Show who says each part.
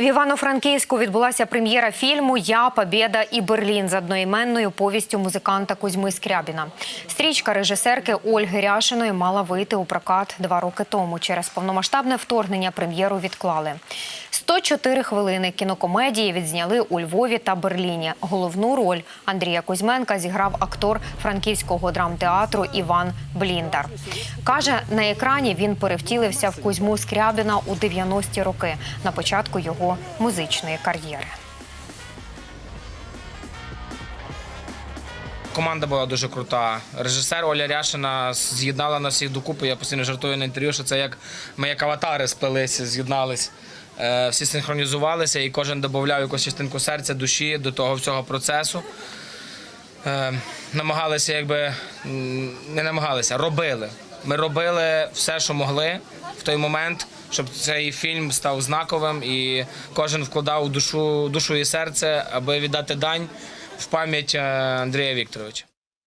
Speaker 1: В Івано-Франківську відбулася прем'єра фільму Я Побєда і Берлін з одноіменною повістю музиканта Кузьми Скрябіна. Стрічка режисерки Ольги Ряшиної мала вийти у прокат два роки тому. Через повномасштабне вторгнення прем'єру відклали. 104 хвилини кінокомедії відзняли у Львові та Берліні. Головну роль Андрія Кузьменка зіграв актор франківського драмтеатру Іван Бліндар. Каже, на екрані він перевтілився в Кузьму Скрябіна у 90-ті роки на початку його музичної кар'єри.
Speaker 2: Команда була дуже крута. Режисер Оля Ряшина з'єднала нас всіх докупи. Я постійно жартую на інтерв'ю, що це як ми як аватари сплелися, з'єднались. Е, Всі синхронізувалися і кожен додавав якусь частинку серця, душі до того всього процесу. Е, Намагалися, якби не намагалися, робили. Ми робили все, що могли в той момент, щоб цей фільм став знаковим, і кожен вкладав душу, душу і серце, аби віддати дань в пам'ять Андрея Андрія Вікторовича.